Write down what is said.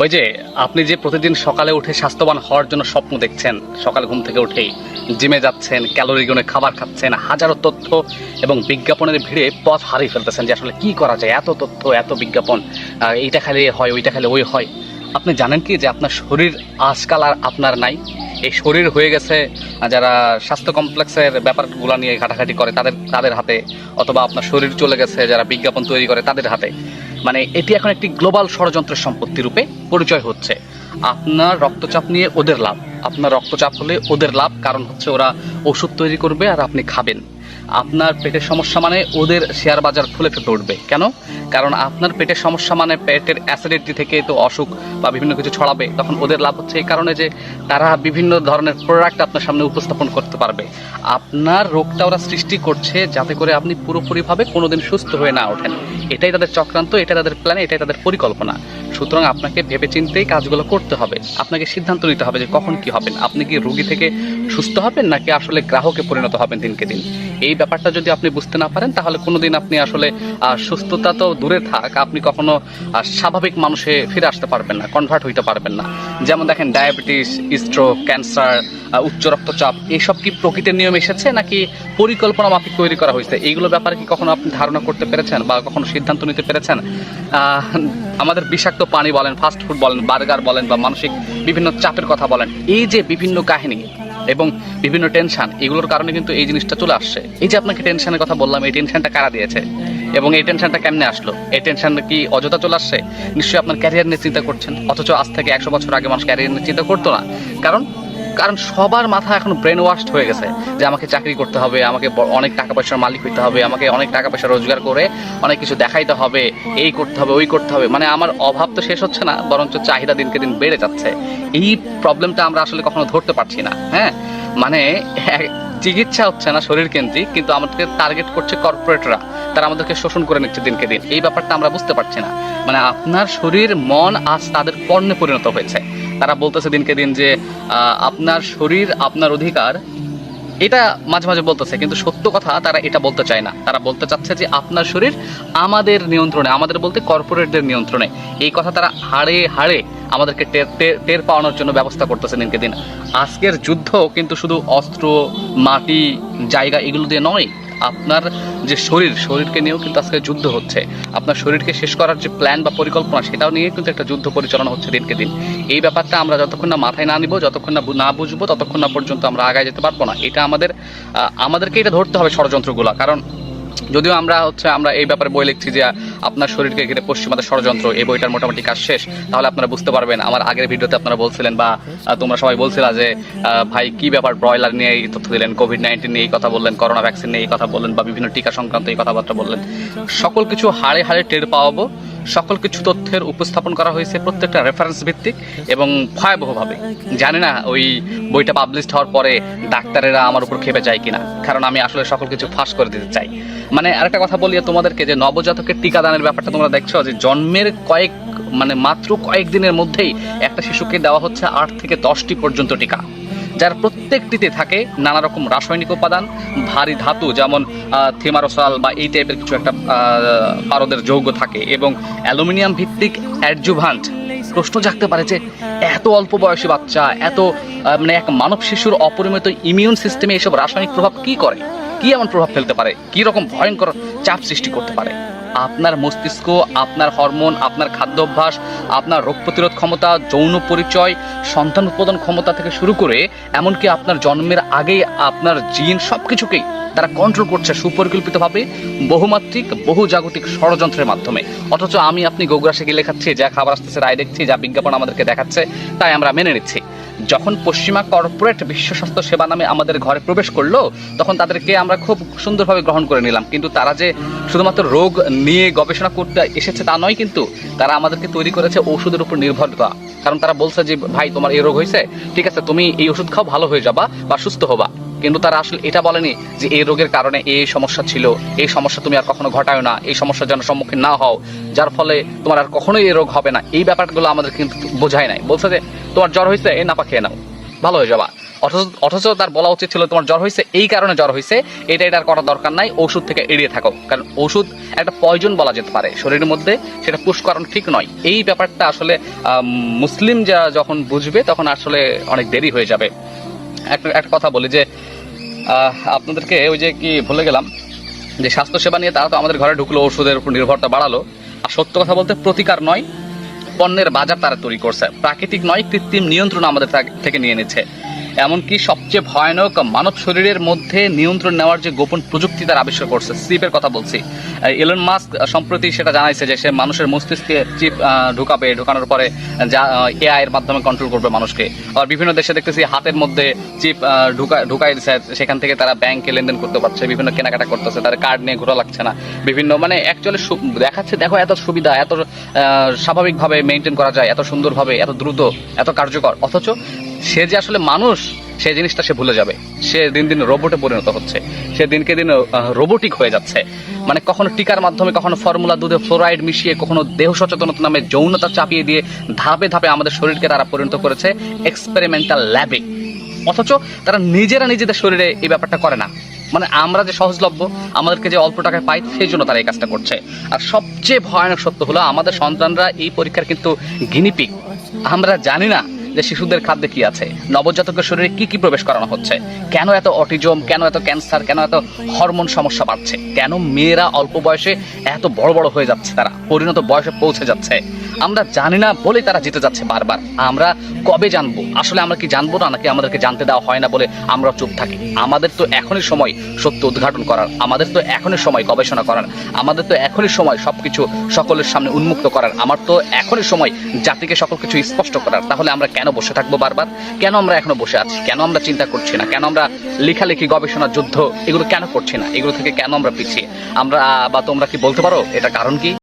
ওই যে আপনি যে প্রতিদিন সকালে উঠে স্বাস্থ্যবান হওয়ার জন্য স্বপ্ন দেখছেন, সকাল ঘুম থেকে উঠেই জিমে যাচ্ছেন ক্যালোরি গুণে খাবার খাচ্ছেন, হাজারো তথ্য এবং বিজ্ঞাপনের ভিড়ে পথ হারিয়ে ফেলতেছেন যে আসলে কি করা যায়, এত তথ্য, এত বিজ্ঞাপন এইটা খেলে হয়, ওইটা খেলে ওই হয়। আপনি জানেন কি যে আপনার শরীর আজকাল আর আপনার নাই? এই শরীর হয়ে গেছে যারা স্বাস্থ্য কমপ্লেক্সের ব্যাপারগুলো নিয়ে ঘাটাঘাটি করে তাদের তাদের হাতে, অথবা আপনার শরীর চলে গেছে, যারা বিজ্ঞাপন তৈরি করে তাদের হাতে। মানে এটি এখন একটি গ্লোবাল ষড়যন্ত্রের সম্পত্তি রূপে পরিচয় হচ্ছে। আপনার রক্তচাপ নিয়ে ওদের লাভ। আপনার রক্তচাপ হলে ওদের লাভ, কারণ হচ্ছে ওরা ওষুধ তৈরি করবে আর আপনি খাবেন। আপনার পেটের সমস্যা মানে ওদের শেয়ার বাজার ফুলে ফেপে উঠবে। কেন? কারণ আপনার পেটের সমস্যা মানে পেটের অ্যাসিডিটি থেকে তো অসুখ বা বিভিন্ন কিছু ছড়াবে, তখন ওদের লাভ হচ্ছে এই কারণে যে তারা বিভিন্ন ধরনের প্রোডাক্ট আপনার সামনে উপস্থাপন করতে পারবে। আপনার রোগটা ওরা সৃষ্টি করছে যাতে করে আপনি পুরোপুরিভাবে কোনোদিন সুস্থ হয়ে না ওঠেন। এটাই তাদের চক্রান্ত, এটাই তাদের প্ল্যান এটাই তাদের পরিকল্পনা। সুতরাং আপনাকে ভেবে ভেবেচিন্তেই কাজগুলো করতে হবে। আপনাকে সিদ্ধান্ত নিতে হবে যে কখন কি হবেন আপনি কি রোগী থেকে সুস্থ হবেন, নাকি আসলে গ্রাহকে পরিণত হবেন দিনকে দিন? এই ব্যাপারটা যদি আপনি বুঝতে না পারেন, তাহলে কোনোদিন আপনি আসলে সুস্থতা তো দূরে থাক। আপনি কখনো স্বাভাবিক মানুষে ফিরে আসতে পারবেন না কনভার্ট হইতে পারবেন না। যেমন দেখেন ডায়াবেটিস স্ট্রোক ক্যান্সার উচ্চ রক্তচাপ এইসব কি প্রকৃতির নিয়ম এসেছে নাকি পরিকল্পনা মাফিক তৈরি করা হয়েছে? এইগুলো ব্যাপারে কি কখনো আপনি ধারণা করতে পেরেছেন বা কখনো সিদ্ধান্ত নিতে পেরেছেন? আমাদের বিষাক্ত পানি বলেন ফাস্ট ফুড বলেন বার্গার বলেন বা মানসিক বিভিন্ন চাপের কথা বলেন, এই যে বিভিন্ন কাহিনী এবং বিভিন্ন টেনশন এগুলোর কারণে কিন্তু এই জিনিসটা চলে আসছে। এই যে আপনাকে টেনশনের কথা বললাম, এই টেনশনটা কারা দিয়েছে? এবং এই টেনশনটা কেমনে আসলো? এই টেনশন কি অযথা চলে আসছে? নিশ্চয়ই আপনার ক্যারিয়ার নিয়ে চিন্তা করছেন, অথচ আজ থেকে একশো বছর আগে মানুষ ক্যারিয়ার নিয়ে চিন্তা করতো না। কারণ কারণ সবার মাথা এখন ব্রেন ওয়াশড হয়ে গেছে যে আমাকে চাকরি করতে হবে, আমাকে অনেক টাকা পয়সার মালিক হইতে হবে, আমাকে অনেক টাকা পয়সা রোজগার করে অনেক কিছু দেখাইতে হবে, এই করতে হবে, ওই করতে হবে। মানে আমার অভাব তো শেষ হচ্ছে না, বরঞ্চ চাহিদা দিনকে দিন বেড়ে যাচ্ছে। এই প্রবলেমটা আমরা আসলে কখনো ধরতে পারছি না হ্যাঁ? মানে চিকিৎসা হচ্ছে না শরীর কেন্দ্রিক, কিন্তু আমাদেরকে টার্গেট করছে কর্পোরেটরা তারা আমাদেরকে শোষণ করে নিচ্ছে দিনকে দিন। এই ব্যাপারটা আমরা বুঝতে পারছি না। মানে আপনার শরীর, মন আজ তাদের পণ্যে পরিণত হয়েছে। তারা বলতেছে দিনকে দিন যে আপনার শরীর, আপনার অধিকার, এটা মাঝে মাঝে বলতেছে। কিন্তু সত্য কথা, তারা এটা বলতে চায় না। তারা বলতে চাচ্ছে যে, আপনার শরীর আমাদের নিয়ন্ত্রণে, আমাদের বলতে কর্পোরেটদের নিয়ন্ত্রণে। এই কথা তারা হাড়ে হাড়ে আমাদেরকে টের, টের- পাওয়ানোর জন্য ব্যবস্থা করতেছে দিনকে দিন। আজকের যুদ্ধ কিন্তু শুধু অস্ত্র, মাটি, জায়গা এগুলো দিয়ে নয় আপনার যে শরীর, শরীরকে নিয়েও কিন্তু আজকে যুদ্ধ হচ্ছে। আপনার শরীরকে শেষ করার যে প্ল্যান বা পরিকল্পনা, সেটাও নিয়ে কিন্তু একটা যুদ্ধ পরিচালনা হচ্ছে দিনকে দিন। এই ব্যাপারটা আমরা যতক্ষণ না মাথায় না নিব, যতক্ষণ না না বুঝব, ততক্ষণ না পর্যন্ত আমরা আগায় যেতে পারব না। এটা আমাদের আমাদেরকে এটা ধরতে হবে ষড়যন্ত্রগুলো। কারণ যদিও আমরা হচ্ছে, আমরা এই ব্যাপারে বই লিখছি যে আপনার শরীরকে ঘিরে পশ্চিমাদের ষড়যন্ত্র, এই বইটার মোটামুটি কাজ শেষ। তাহলে আপনারা বুঝতে পারবেন, আমার আগের ভিডিওতে আপনারা বলছিলেন বা তোমরা সবাই বলছিলা যে ভাই কি ব্যাপার ব্রয়লার নিয়ে এই তথ্য দিলেন কোভিড নাইন্টিন নিয়ে এই কথা বললেন, করোনা ভ্যাকসিন নিয়ে এই কথা বললেন বা বিভিন্ন টিকা সংক্রান্ত এই কথাবার্তা বললেন। সকল কিছু হাড়ে হাড়ে টের পাওয়াবো। সকল কিছু তথ্যের উপস্থাপন করা হয়েছে প্রত্যেকটা রেফারেন্স ভিত্তিক এবং ভয়াবহভাবে। জানি না ওই বইটা পাবলিশড হওয়ার পরে ডাক্তারেরা আমার উপর খেপে যায় কিনা, কারণ আমি আসলে সকল কিছু ফাঁস করে দিতে চাই। মানে আরেকটা কথা বলি তোমাদেরকে যে নবজাতকের টিকাদানের ব্যাপারটা তোমরা দেখছ যে জন্মের কয়েক মানে মাত্র কয়েকদিনের মধ্যেই একটা শিশুকে দেওয়া হচ্ছে আট থেকে দশটি পর্যন্ত টিকা। যার প্রত্যেকটিতে থাকে নানা রকম রাসায়নিক উপাদান, ভারী ধাতু যেমন থিমারোসাল বা এই টাইপের কিছু একটা পারদের যৌগ থাকে এবং অ্যালুমিনিয়াম ভিত্তিক অ্যাডজুভান্ট। প্রশ্ন জাগতে পারে যে এত অল্প বয়সী বাচ্চা, এত মানে এক মানব শিশুর অপরিমিত ইমিউন সিস্টেমে এসব রাসায়নিক প্রভাব কি করে? কি এমন প্রভাব ফেলতে পারে? কি রকম ভয়ঙ্কর চাপ সৃষ্টি করতে পারে? আপনার মস্তিষ্ক, আপনার হরমোন, আপনার খাদ্যাভ্যাস, আপনার রোগ প্রতিরোধ ক্ষমতা, যৌন পরিচয়, সন্তান উৎপাদন ক্ষমতা থেকে শুরু করে এমনকি আপনার জন্মের আগেই আপনার জিন সব কিছুকেই তারা কন্ট্রোল করছে সুপরিকল্পিতভাবে, বহুমাত্রিক, বহুজাগতিক ষড়যন্ত্রের মাধ্যমে। অথচ আমি আপনি গোগ্রাসে গিয়ে লেখাচ্ছি, যা খাবার আসতেছে, রায় দেখছি, যা বিজ্ঞাপন আমাদেরকে দেখাচ্ছে, তাই আমরা মেনে নিচ্ছি। যখন পশ্চিমা কর্পোরেট বিশ্ব স্বাস্থ্য সেবা নামে আমাদের ঘরে প্রবেশ করল, তখন তাদেরকে আমরা খুব সুন্দরভাবে গ্রহণ করে নিলাম। কিন্তু তারা যে শুধুমাত্র রোগ নিয়ে গবেষণা করতে এসেছে তা নয়, কিন্তু তারা আমাদেরকে তৈরি করেছে ওষুধের উপর নির্ভরতা কারণ তারা বলছে যে, ভাই, তোমার এই রোগ হয়েছে, ঠিক আছে, তুমি এই ওষুধ খাও, ভালো হয়ে যাবা বা সুস্থ হবা। কিন্তু তারা আসলে এটা বলেনি যে এই রোগের কারণে এই সমস্যা ছিল। এই সমস্যা তুমি আর কখনো ঘটায় না। এই সমস্যার যেন সম্মুখীন না হও, যার ফলে তোমার আর কখনোই এই রোগ হবে না। এই ব্যাপারগুলো আমাদের কিন্তু বোঝায় নাই। বলছে যে, তোমার জ্বর হয়েছে এই নাপা খেয়ে নাও। ভালো হয়ে যাবা। অথচ অথচ তার বলা উচিত ছিল, তোমার জ্বর হয়েছে এই কারণে জ্বর হয়েছে এটা এটার করার দরকার নাই, ওষুধ থেকে এড়িয়ে থাকো। কারণ ওষুধ একটা পয়জন বলা যেতে পারে শরীরের মধ্যে, সেটা পুশ করানো ঠিক নয়। এই ব্যাপারটা আসলে মুসলিম যা যখন বুঝবে, তখন আসলে অনেক দেরি হয়ে যাবে। একটা একটা কথা বলি যে আপনাদেরকে ওই যে কি ভুলে গেলাম, যে স্বাস্থ্যসেবা নিয়ে তারা তো আমাদের ঘরে ঢুকলো, ওষুধের উপর নির্ভরতা বাড়ালো। আর সত্য কথা বলতে প্রতিকার নয়, পণ্যের বাজার তারা তৈরি করছে। প্রাকৃতিক নয়, কৃত্রিম নিয়ন্ত্রণ আমাদের থেকে নিয়ে নিচ্ছে। এমনকি সবচেয়ে ভয়ানক মানব শরীরের মধ্যে নিয়ন্ত্রণ নেওয়ার যে গোপন প্রযুক্তি তার আবিষ্কার করছে চিপের কথা বলছি। এলন মাস্ক সম্প্রতি সেটা জানাইছে যে সে মানুষের মস্তিষ্কে চিপ ঢুকাবে, ঢুকানোর পরে যা এআই এর মাধ্যমে কন্ট্রোল করবে মানুষকে। আর বিভিন্ন দেশে দেখতেছি হাতের মধ্যে চিপ ঢুকা, ঢুকাই দিচ্ছে সেখান থেকে তারা ব্যাংকে লেনদেন করতে পারছে, বিভিন্ন কেনাকাটা করতেছে, তাদের কার্ড নিয়ে ঘোরা লাগছে না। বিভিন্ন মানে অ্যাকচুয়ালি দেখাচ্ছে, দেখো এত সুবিধা, এত স্বাভাবিকভাবে মেনটেন করা যায়, এত সুন্দরভাবে, এত দ্রুত, এত কার্যকর। অথচ সে যে আসলে মানুষ সেই জিনিসটা সে ভুলে যাবে। সে দিন দিন রোবটে পরিণত হচ্ছে। সে দিনকে দিন রোবোটিক হয়ে যাচ্ছে। মানে কখনো টিকার মাধ্যমে, কখনো ফর্মুলা দুধে ফ্লোরাইড মিশিয়ে, কখনো দেহ সচেতনতা নামে যৌনতা চাপিয়ে দিয়ে ধাপে ধাপে আমাদের শরীরকে তারা পরিণত করেছে এক্সপেরিমেন্টাল ল্যাবে অথচ তারা নিজেরা নিজেদের শরীরে এই ব্যাপারটা করে না। মানে আমরা যে সহজলভ্য, আমাদেরকে যে অল্প টাকায় পাই, সেই জন্য তারা এই কাজটা করছে। আর সবচেয়ে ভয়ানক সত্য হলো, আমাদের সন্তানরা এই পরীক্ষার কিন্তু গিনিপিক। আমরা জানি না যে শিশুদের খাদ্যে কি আছে? নবজাতকের শরীরে কি কি প্রবেশ করানো হচ্ছে? কেন এত অটিজম? কেন এত ক্যান্সার? কেন এত হরমোন সমস্যা বাড়ছে? কেন মেয়েরা অল্প বয়সে এত বড় বড় হয়ে যাচ্ছে তারা? পরিণত বয়সে পৌঁছে যাচ্ছে। আমরা জানি না বলেই তারা জিতে যাচ্ছে বারবার। আমরা কবে জানব? আসলে আমরা কি জানব না, নাকি আমাদেরকে জানতে দেওয়া হয় না বলে আমরা চুপ থাকি? আমাদের তো এখনই সময় সত্য উদ্ঘাটন করার, আমাদের তো এখনই সময় গবেষণা করার, আমাদের তো এখনই সময় সবকিছু সকলের সামনে উন্মুক্ত করার, আমার তো এখনই সময় জাতিকে সকল কিছু স্পষ্ট করার। তাহলে আমরা কেন বসে থাকব বারবার? কেন আমরা এখনও বসে আছি? কেন আমরা চিন্তা করছি না? কেন আমরা লেখালেখি, গবেষণা, যুদ্ধ এগুলো কেন করছি না? এগুলো থেকে কেন আমরা পিছিয়ে? আমরা বা তোমরা কি বলতে পারো? এটা কারণ কি?